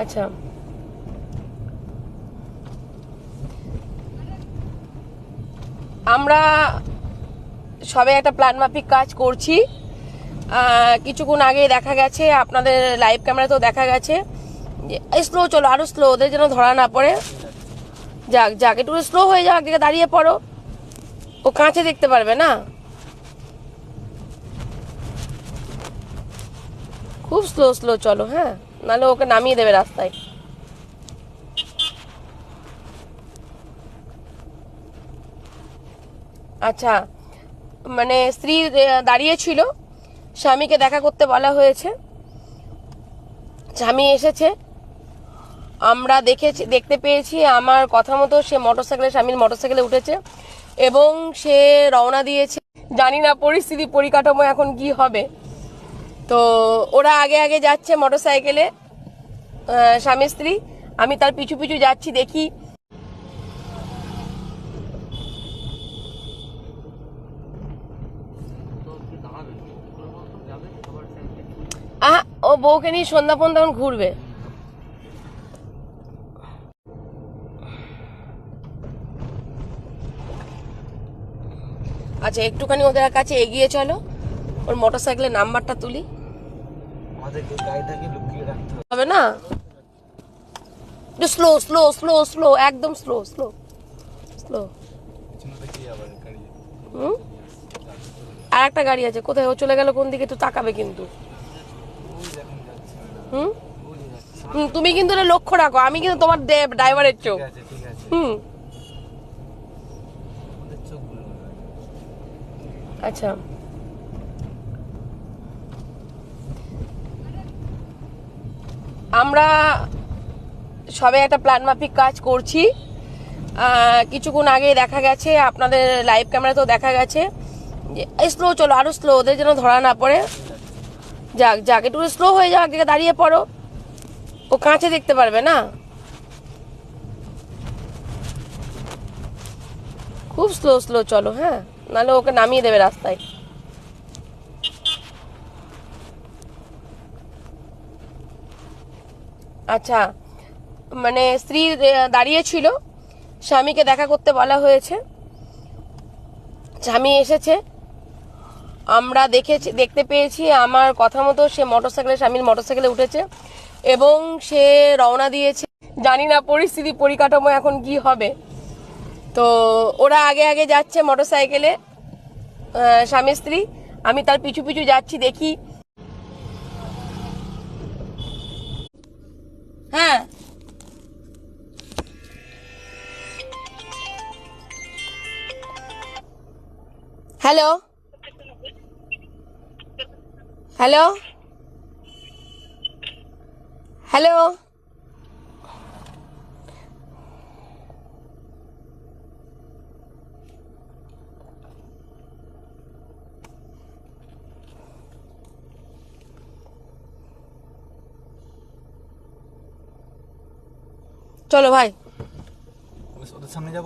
আচ্ছা। আমরা সবে একটা প্ল্যান মাফিক কাজ করছি। কিছুক্ষণ আগে দেখা গেছে, আপনাদের লাইভ ক্যামেরাতেও দেখা গেছে। স্লো চলো, আরও স্লো ওদের যেন ধরা না পড়ে। যাক যাক, একটু স্লো হয়ে যাক দিকে দাঁড়িয়ে পড়ো। ও কাঁচে দেখতে পারবে না। খুব স্লো স্লো চলো হ্যাঁ। নাহলে ওকে নামিয়ে দেবে রাস্তায়। আচ্ছা মানে স্ত্রী দাঁড়িয়ে ছিল। স্বামীকে দেখা করতে বলা হয়েছে। স্বামী এসেছে। আমরা দেখেছি, দেখতে পেয়েছি আমার কথা মতো সে মোটর মোটরসাইকেলে, স্বামীর মোটরসাইকেলে উঠেছে এবং সে রওনা দিয়েছে। জানি না পরিস্থিতি, পরিকাঠামো এখন কি হবে। তো ওরা আগে আগে যাচ্ছে মোটরসাইকেলে আহ, স্বামী স্ত্রী। আমি তার পিছু পিছু যাচ্ছি দেখি। ও বউকে নিয়ে সন্ধ্যা ফোন তখন ঘুরবে। আচ্ছা একটুখানি ওদের কাছে এগিয়ে চলো। ওর মোটরসাইকেলের নাম্বারটা তুলি। হবে। না? স্লো স্লো স্লো স্লো একদম স্লো স্লো স্লো আর একটা গাড়ি? আছে কোথায়? ও চলে গেল কোন দিকে একটু তাকাবে কিন্তু। হুম? হুম, তুমি কিন্তু লক্ষ্য রাখো আমি কিন্তু তোমার ড্রাইভারের চোখ। হুম। আচ্ছা। আমরা সবে একটা প্ল্যান মাফিক কাজ করছি। কিছুক্ষণ আগে দেখা গেছে, আপনাদের লাইভ ক্যামেরাতেও দেখা গেছে। যে স্লো চলো, আরও স্লো ওদের যেন ধরা না পড়ে। যাক যাক, একটু স্লো হয়ে যাক, দিকে দাঁড়িয়ে পড়ো। ও কাঁচে দেখতে পারবে না। খুব স্লো স্লো চলো হ্যাঁ? নাহলে ওকে নামিয়ে দেবে রাস্তায়। আচ্ছা মানে স্ত্রী আহ, দাঁড়িয়ে ছিল স্বামীকে দেখা করতে বলা হয়েছে। স্বামী এসেছে। আমরা দেখেছি দেখতে পেয়েছি আমার কথা মতো সে মোটরসাইকেলে স্বামীর মোটরসাইকেলে উঠেছে এবং সে রওনা দিয়েছে। জানি না পরিস্থিতি পরিকাঠামো এখন কি হবে। তো ওরা আগে আগে যাচ্ছে মোটরসাইকেলে স্বামী স্ত্রী। আমি তার পিছু পিছু যাচ্ছি দেখি Ah. ¿Aló? ¿Aló? চলো ভাই।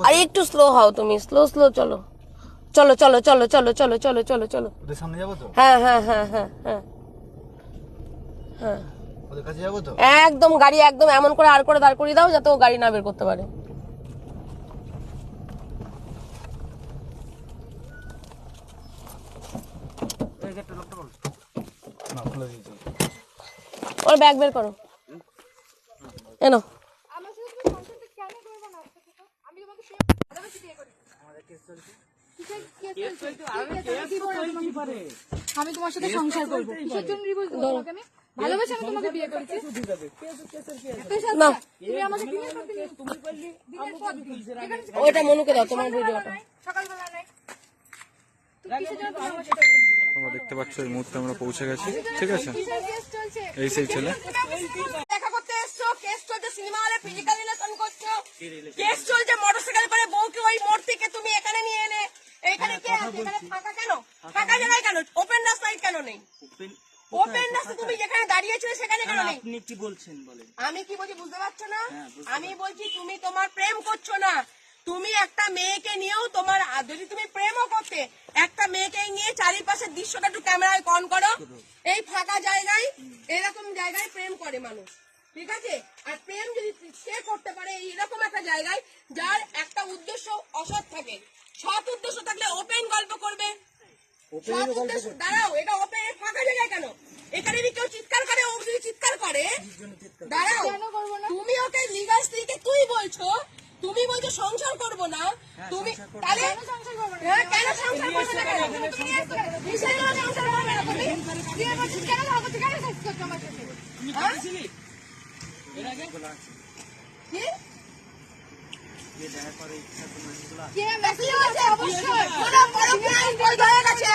আর একটু স্লো হও তুমি স্লো স্লো চলো। চলো চলো চলো চলো চলো চলো চলো চলো। হ্যাঁ হ্যাঁ হ্যাঁ হ্যাঁ হ্যাঁ। হ্যাঁ। একদম গাড়ি, একদম এমন করে আর করে দাঁড় করিয়ে দাও যাতে ও গাড়ি না বের করতে পারে। ওর ব্যাগ বের করো। এনো আমার সাথে তুমি সংসারটা কেন করবে না আজকে থেকে? আমি তোমাকে সেই ভালোবেসে বিয়ে করি কিসের কেস চলছে? কি কেস? আমি তোমার সাথে সংসার করব। কিসের জন্য ডিভোর্স দেবো তোমাকে আমি ভালোবেসে আমি তোমাকে বিয়ে করেছি। কেস তুমি আমাকে দিনের পর দিন দিনের পর দিন। এখানে মনুকে দাও তোমার ভিডিওটা। সকালবেলা নেই? তোমরা দেখতে পাচ্ছ এই মুহূর্তে আমরা পৌঁছে গেছি। ঠিক আছে? এই সেই ছেলে। কেস চলছে সিনেমা হলে ফিজিক্যাল রিলেশন করছ। কেস চলছে। মোটরসাইকেল করে বউকে ওই মোড় থেকে তুমি এখানে নিয়ে এনে এখানে কে আছে? এখানে ফাঁকা কেন? ফাঁকা জায়গায় কেন? ওপেন রাস্তায় কেন নেই? ওপেন রাস্তা তুমি যেখানে দাঁড়িয়েছিলে সেখানে কেন নেই? আপনি কি বলছেন বলেন। আমি কি বলছি বুঝতে পারছ না? আমি বলছি তুমি তোমার প্রেম করছ না। তুমি একটা মেয়েকে নিয়েও তোমার যদি তুমি প্রেমও করতে একটা মেয়েকে নিয়ে চারিপাশের দৃশ্যটা একটু ক্যামেরায় কন করো। এই ফাঁকা জায়গায় এরকম জায়গায় প্রেম করে মানুষ। ঠিক আছে? আর প্রেম যদি সে করতে পারে এরকম একটা জায়গায় যার একটা উদ্দেশ্য অসৎ থাকে। সৎ উদ্দেশ্য থাকলে ওপেন গল্প করবে। সৎ উদ্দেশ্য দাঁড়াও এটা ওপেন ফাঁকা জায়গায় কেন? এখানে যদি কেউ চিৎকার করে ও যদি চিৎকার করে দাঁড়াও কেন করব না? তুমি ওকে লিগাল স্ত্রীকে তুই বলছো তুমি বলছো সংসার করব না তুমি তাহলে কেন সংসার করব না? হ্যাঁ, কেন সংসার করবে না কেন? কিসের জন্য সংসার করবে। না। তুমি বিয়ে করছিস কেন কেন আমার সাথে?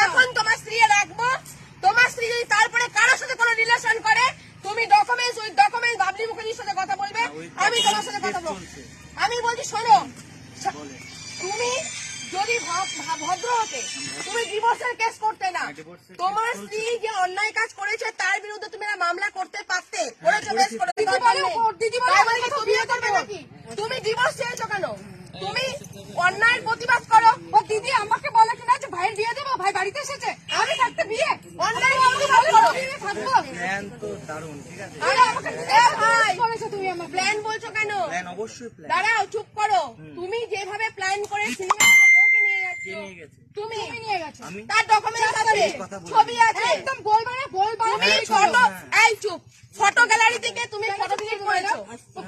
এখন তোমার স্ত্রী রাখব তোমার স্ত্রী যদি তারপরে কারোর সাথে কোনো রিলেশন করে তুমি ডকুমেন্টস উইথ ডকুমেন্টস বাবলি মুখার্জির সাথে কথা বলবে আমি তোমার সাথে কথা বলব। আমি বলছি শোনো তুমি যদি ভদ্র হতে তুমি ডিভোর্সের কেস করতে না। তোমার স্ত্রী যে অন্যায় কাজ করেছে তার বিরুদ্ধে তুমি একটা মামলা করতে পারতে? করেছ করে কি তো তুমি বিয়ে করবে করবে নাকি? তুমি ডিভোর্স চেয়েছো কেন? তুমি অন্যায়ের প্রতিবাদ করো। ও দিদি আমাকে বলে কিনা যে ভাইয়ের বিয়ে দেবো ভাই বাড়িতে এসেছে। আমি থাকতে বিয়ে? অন্যায় প্রতিবাদ করো। থাকব? প্ল্যান তো দারুণ ঠিক আছে? আরে আমাকে ভাই করেছ তুমি আমাকে? প্ল্যান বলছো কেন? অবশ্যই দাঁড়াও চুপ করো। তুমি যেভাবে প্ল্যান করে সিনেমা ওকে নিয়ে যাচ্ছ কে নিয়ে গেছে তুমি তুমি নিয়ে গেছো। তার ডকুমেন্টস আছে। ছবি আছে। একদম বলবা না বলবা না ফটো এই চুপ। ফটো গ্যালারি থেকে তুমি ফটো ডিলিট করেছ।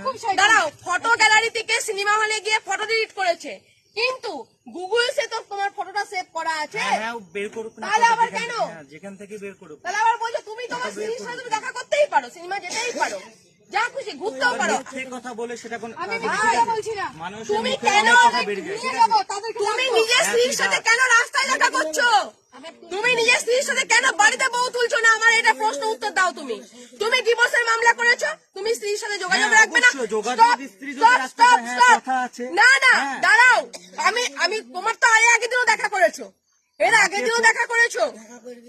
খুব দাঁড়াও ফটো গ্যালারি থেকে সিনেমা হলে গিয়ে ফটো ডিলিট করেছে। কিন্তু গুগল সে তো তোমার ফটোটা সেভ করা আছে। হ্যাঁ হ্যাঁ বের করুক না তাহলে আবার কেন? হ্যাঁ, যেখান থেকে বের করুক। তাহলে আবার বলছো তুমি তোমার সাথে তুমি দেখা করতেই পারো সিনেমা যেতেই পারো। যা খুশি ঘুরতেও পারো। কথা বলে সেটা কোন কথা বলছি না। তুমি কেন তুমি নিজের স্ত্রীর সাথে কেন রাস্তায় দেখা করছ? তুমি নিজের স্ত্রীর সাথে কেন বাড়িতে বউ তুলছো না? আমার এটা প্রশ্ন উত্তর দাও তুমি। তুমি ডিভোর্সের মামলা করেছ? তুমি স্ত্রীর সাথে যোগাযোগ হ্যাঁ, রাখবে না? হ্যাঁ, stop. কথা আছে। না না হ্যাঁ। দাঁড়াও। আমি আমি তোমার তো আগে আগের দিনও দেখা করেছ। এর আগের দিনও দেখা করেছ।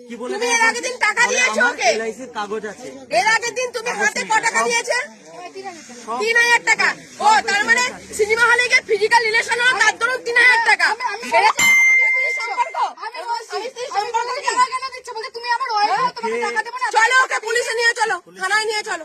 কি বলে তুমি এর আগের দিন টাকা দিয়েছ ওকে। এলআইসির কাগজ আছে। এর আগের দিন তুমি হাতে ক টাকা দিয়েছে? তিন হাজার টাকা। ও তার মানে সিনেমা হলে গিয়ে ফিজিক্যাল রিলেশন হলো তার ধরুন তিন হাজার টাকা। এটা সম্পর্ক। আমি বলছি আমি স্ত্রীর সম্পর্ক টাকা কেন দিচ্ছ? বলছে তুমি আমার ওয়াইফ তোমাকে টাকা দেবো না চলো ওকে পুলিশে নিয়ে চলো। থানায় নিয়ে চলো।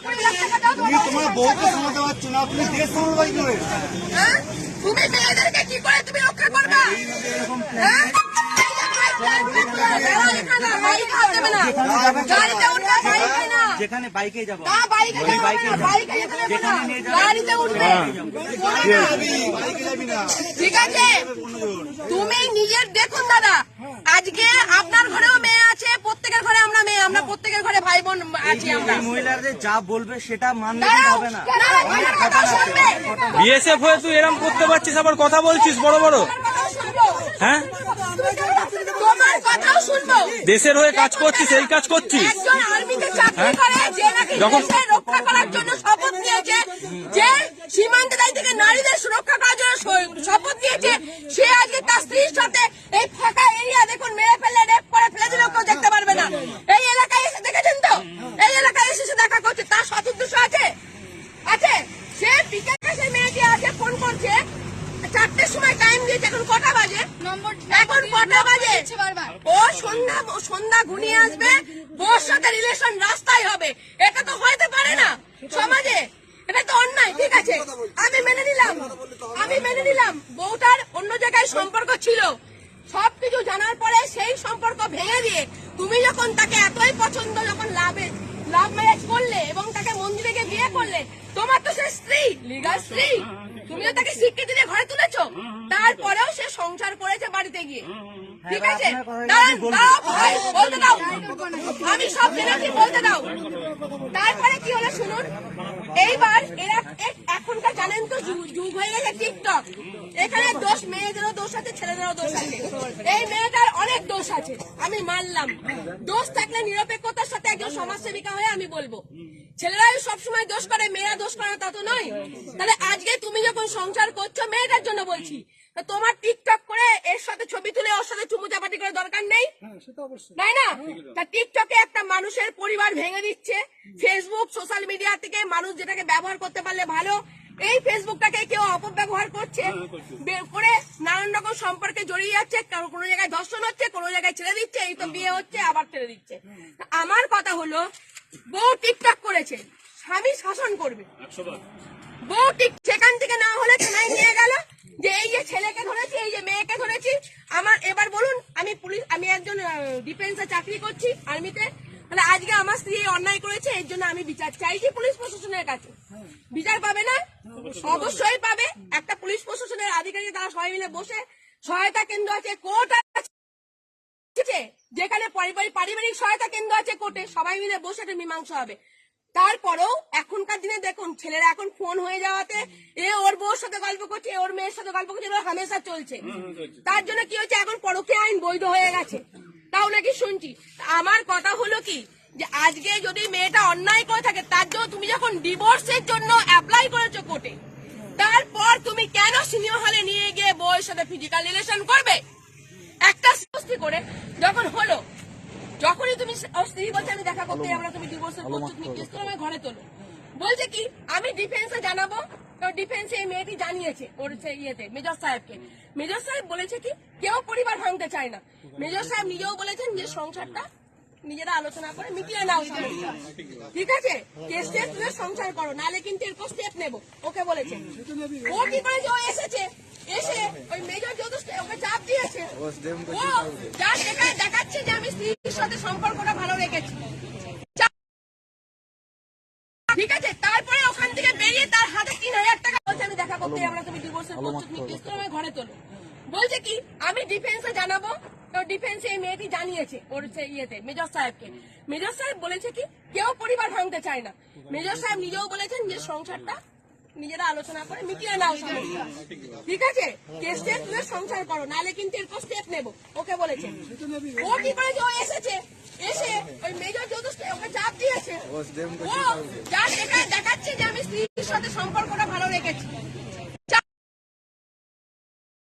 তুমি তোমার বউকে সামলাতে পারছ না তুমি দেশ সামলাবাই করে। হ্যাঁ? তুমি মেয়েদেরকে কি করে তুমি রক্ষা করবে? বাইকে যাবি। না ঠিক আছে? তুমি নিজের দেখুন দাদা আজকে আপনার ঘরেও মেয়ে আছে প্রত্যেকের ঘরে আমরা মেয়ে আমরা প্রত্যেকের ঘরে ভাই বোন আছি আমরা। মহিলাদের যা বলবে সেটা মানলে হবে না। বিএসএফ হয়ে তুই এরম করতে পারছিস আবার কথা বলছিস বড় বড়। হ্যাঁ? দেশের হয়ে কাজ করছিস এই কাজ করছিস? একজন আর্মিতে চাকরি করে যে নাকি যখন- রক্ষা করার জন্য শপথ নিয়েছে যে সীমান্ত দায়ী থেকে নারীদের সুরক্ষা করার জন্য শপথ নিয়েছে সে আজকে তার স্ত্রীর সাথে এই ফাঁকা এরিয়া দেখুন মেরে ফেলে রেপ করে ফেলে দিলেও কেউ দেখতে পারবে না এই এলাকায় এসে দেখেছেন তো এই এলাকায় এসে সে দেখা করছে তার সৎ উদ্দেশ্য আছে আছে সে বিকেল সে মেয়েটি আছে ফোন করছে চারটের সময় টাইম দিয়েছে এখন কটা বাজে নম্বর এখন কটা বাজে দিচ্ছে বারবার ও সন্ধ্যা ঘনিয়ে আসবে ওর সাথে রিলেশন রাস্তায় হবে। এটা তো হইতে পারে না সমাজে। এটা তো অন্যায়, ঠিক আছে? আমি মেনে নিলাম। আমি মেনে নিলাম। বউটার অন্য জায়গায় সম্পর্ক ছিল। সবকিছু জানার পরে সেই সম্পর্ক ভেঙে দিয়ে তুমি যখন তাকে এতই পছন্দ, যখন লাভে লাভ ম্যারেজ করলে এবং তাকে মন্দিরে গিয়ে বিয়ে করলে, তোমার তো সে স্ত্রী লিগাল স্ত্রী। তুমিও তাকে স্বীকৃতি দিয়ে ঘরে তুলেছো? তারপরেও সে সংসার করেছে বাড়িতে গিয়ে। ঠিক আছে? দাঁড়াও, ভাই, বলতে দাও। আমি সব জেনেছি বলতে দাও। তারপরে কি হলো শুনুন? এইবার এরা এ- এখনকার জানেন তো যু- যুগ হয়ে গেছে টিকটক। এখানে দোষ মেয়েদেরও দোষ আছে ছেলেদেরও দোষ আছে। এই মেয়েটার অনেক দোষ আছে আমি মানলাম। দোষ থাকলে নিরপেক্ষতার সাথে একজন সমাজসেবিকা হয়ে আমি বলব। ছেলেরাই সবসময় দোষ করে মেয়েরা দোষ করে তা তো নয়। তাহলে আজকে তুমি যখন সংসার করছ মেয়েটার জন্য বলছি তোমার টিকটক করে এর সাথে ছবি তুলে ওর সাথে চুমু চাপাটি করে দরকার নেই? তাই না? তা টিকটকে একটা মানুষের পরিবার ভেঙে দিচ্ছে। ফেসবুক সোশ্যাল মিডিয়া থেকে মানুষ যেটাকে ব্যবহার করতে পারলে ভালো এই ফেসবুকটাকে কেউ অপব্যবহার করছে। বে- করে নানান রকম সম্পর্কে জড়িয়ে যাচ্ছে কোনো জায়গায় ধর্ষণ হচ্ছে কোনো জায়গায় ছেড়ে দিচ্ছে এই তো বিয়ে হচ্ছে আবার ছেড়ে দিচ্ছে। আমার কথা হলো বউ টিকটক করেছে স্বামী শাসন করবে। বউ ঠিক সেখান থেকে না হলে থানায় নিয়ে গেল যে এই যে ছেলেকে ধরেছি এই যে মেয়েকে ধরেছি আমার এবার বলুন আমি পুলিশ আমি একজন ডিফেন্সে চাকরি করছি আর্মিতে তাহলে আজকে আমার স্ত্রী অন্যায় করেছে এর জন্য আমি বিচার চাইছি পুলিশ প্রশাসনের কাছে। বিচার পাবে না অবশ্যই পাবে। একটা পুলিশ প্রশাসনের আধিকারিক তারা সবাই মিলে বসে সহায়তা কেন্দ্র আছে কোর্ট আছে যেখানে পারিবারিক পারিবারিক সহায়তা কেন্দ্র আছে কোর্টে সবাই মিলে বসে একটা মীমাংসা হবে। তারপরেও এখনকার দিনে দেখুন ছেলেরা এখন ফোন হয়ে যাওয়াতে এ ওর বউর সাথে গল্প করছে ওর মেয়ের সাথে গল্প করছে এগুলো হামেশা চলছে। তার জন্য কি হচ্ছে এখন পরকে আইন বৈধ হয়ে গেছে। তাও নাকি শুনছি। আমার কথা হলো কি যে আজকে যদি মেয়েটা অন্যায় করে থাকে তার জন্য তুমি যখন ডিভোর্সের জন্য অ্যাপ্লাই করেছ কোর্টে তারপর তুমি কেন সিনিয়র হলে নিয়ে গিয়ে বউয়ের সাথে ফিজিক্যাল রিলেশন করবে? একটা স্বস্তি করে যখন হলো যখনই তুমি স্ত্রী বলছে আমি দেখা করতে আমরা তুমি ডিভোর্সের প্রস্তুত নিচ্ছিস তো আমার ঘরে তোলো। বলছে কি আমি ডিফেন্সে জানাব। কারণ ডিফেন্সে এই মেয়েটি জানিয়েছে ওর ইয়েতে মেজর সাহেবকে। মেজর সাহেব বলেছে কি কেউ পরিবার ভাঙতে চায় না। মেজর সাহেব নিজেও বলেছেন যে সংসারটা নিজেরা আলোচনা করে মিটিয়ে নাও ঠিক আছে? কেস টেস তুলে সংসার করো নালে কিন্তু এরপর স্টেপ নেব। ওকে বলেছে। ও কি করেছে? ও এসেছে। এসে ওই মেজর যেহেতু ওকে চাপ দিয়েছে। ও যা দেখায় দেখাচ্ছে যে আমি স্ত্রীর সাথে সম্পর্কটা ভালো রেখেছি। ঠিক আছে? তারপরে ওখান থেকে বেরিয়ে তার হাতে তিন হাজার টাকা বলছে আমি দেখা করতে আমরা তুমি ডিভোর্সের প্রস্তুত নিচ্ছিস তো আমার ঘরে তোলো। বলছে কি, আমি ডিফেন্সে জানাব। তো ডিফেন্সে এই মেয়েটি জানিয়েছে, ওর ইয়েতে, মেজর সাহেবকে। মেজর সাহেব বলেছে কি, কেউ পরিবার ভাঙতে চায় না। মেজর সাহেব নিজেও বলেছেন যে সংসারটা নিজেরা আলোচনা করে মিটিয়ে নাও ঠিক আছে? কেস টেস তুলে সংসার করো নালে কিন্তু এরপর স্টেপ নেব, ওকে বলেছে। ও কি করেছে? ও এসেছে, এসে ওই মেজর যেহেতু ওকে চাপ দিয়েছে। ও যা দেখাচ্ছে যে আমি স্ত্রীর সাথে সম্পর্কটা ভালো রেখেছি চাপ-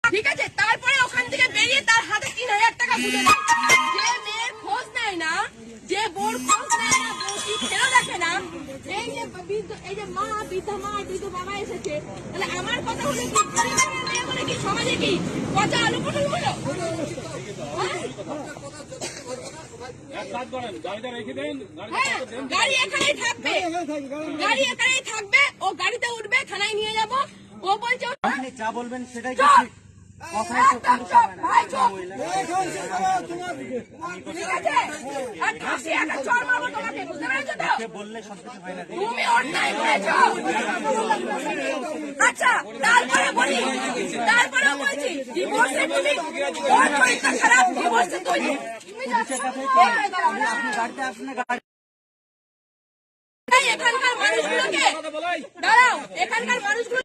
ঠিক আছে তারপরে ওখান থেকে বেরিয়ে তার হাতে তিন হাজার দেয় যে মেয়ের খোঁজ নেয় না যে বোর খোঁজ নেয় না বউটি ফেরো দেখে না এই যে এই যে মা বৃদ্ধ মা বৃদ্ধ বাবা এসেছে তাহলে আমার কথা হলো কি পরিবারের মেয়ে বলে কি সমাজে কি পচা আলু পটল হলো? গাড়ি এখানেই থাকবে। গাড়ি এখানেই থাকবে ও গাড়িতে উঠবে থানায় নিয়ে যাব। ও বলছে ও- বলবেন সেটাই আচ্ছা, তারপরে বলি, বলছি, খারাপ, এখানকার মানুষগুলোকে দাঁড়াও এখানকার মানুষগুলো